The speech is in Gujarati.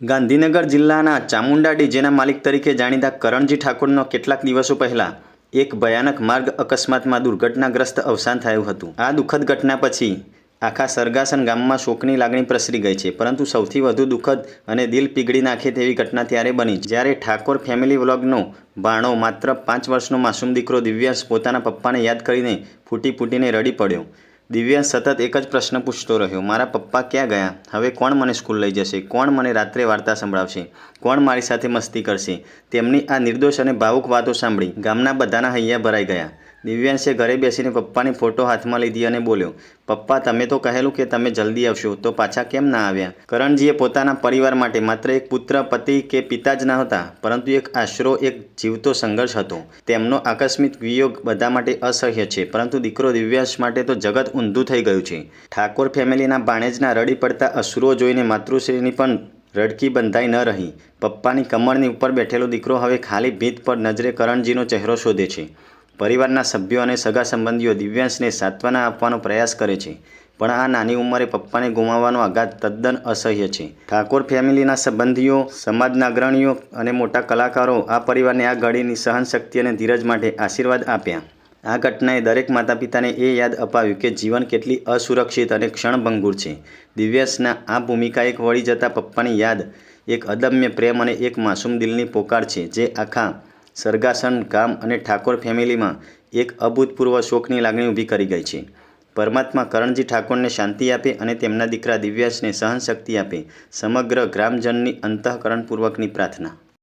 ગાંધીનગર જિલ્લાના ચામુંડા ડીજેના માલિક તરીકે જાણીતા કરણજી ઠાકોરનો કેટલાક દિવસો પહેલા એક ભયાનક માર્ગ અકસ્માતમાં દુર્ઘટનાગ્રસ્ત અવસાન થયું હતું. આ દુઃખદ ઘટના પછી આખા સરગાસન ગામમાં શોકની લાગણી પ્રસરી ગઈ છે, પરંતુ સૌથી વધુ દુઃખદ અને દિલ પીગળી નાખે તેવી ઘટના ત્યારે બની જ્યારે ઠાકોર ફેમિલી વ્લોગનો ભાણો માત્ર પાંચ વર્ષનો માસૂમ દીકરો દિવ્યાંશ પોતાના પપ્પાને યાદ કરીને ફૂટી ફૂટીને રડી પડ્યો દિવ્યાંશ સતત એક જ પ્રશ્ન પૂછતો રહ્યો. મારા પપ્પા ક્યાં ગયા? હવે કોણ મને સ્કૂલ લઈ જશે? કોણ મને રાત્રે વાર્તા સંભળાવશે? કોણ મારી સાથે મસ્તી કરશે? તેમની આ નિર્દોષ અને ભાવુક વાતો સાંભળી ગામના બધાના હૈયા ભરાઈ ગયા. દિવ્યાંશે ઘરે બેસીને પપ્પાની ફોટો હાથમાં લીધી અને બોલ્યો, પપ્પા, તમે તો કહેલું કે તમે જલ્દી આવશો, તો પાછા કેમ ના આવ્યા? કરણજીએ પોતાના પરિવાર માટે માત્ર એક પુત્ર, પતિ કે પિતા જ ન હતા, પરંતુ એક આશરો, એક જીવતો સંઘર્ષ હતો. તેમનો આકસ્મિક વિયોગ બધા માટે અસહ્ય છે, પરંતુ દીકરો દિવ્યાંશ માટે તો જગત ઊંધું થઈ ગયું છે. ઠાકોર ફેમિલીના બાણેજના રડી પડતા અશ્રુઓ જોઈને માતૃશ્રીની પણ રડકી બંધાઈ ન રહી. પપ્પાની કમરની ઉપર બેઠેલો દીકરો હવે ખાલી ભીત પર નજરે કરણજીનો ચહેરો શોધે છે. પરિવારના સભ્યો અને સગા સંબંધીઓ દિવ્યાંશને સાંત્વના આપવાનો પ્રયાસ કરે છે. પણ આ નાની ઉંમરે પપ્પાને ગુમાવવાનો આઘાત તદ્દન અસહ્ય છે. ઠાકોર ફેમિલીના સંબંધીઓ, સમાજના અગ્રણીઓ અને મોટા કલાકારો આ પરિવારને આ ઘડીની સહનશક્તિ અને ધીરજ માટે આશીર્વાદ આપ્યા. આ ઘટનાએ દરેક માતા પિતાને એ યાદ અપાવ્યું કે જીવન કેટલી અસુરક્ષિત અને ક્ષણભંગુર છે. દિવ્યાસના આ ભૂમિકા એક વળી જતા પપ્પાની યાદ, એક અદમ્ય પ્રેમ અને એક માસૂમ દિલની પોકાર છે, જે આખા સરગાસન, ગામ અને ઠાકોર ફેમિલીમાં એક અભૂતપૂર્વ શોકની લાગણી ઊભી કરી ગઈ છે. પરમાત્મા કરણજી ઠાકોરને શાંતિ આપે અને તેમના દીકરા દિવ્યાસને સહનશક્તિ આપે. સમગ્ર ગ્રામજનની અંતઃકરણપૂર્વકની પ્રાર્થના.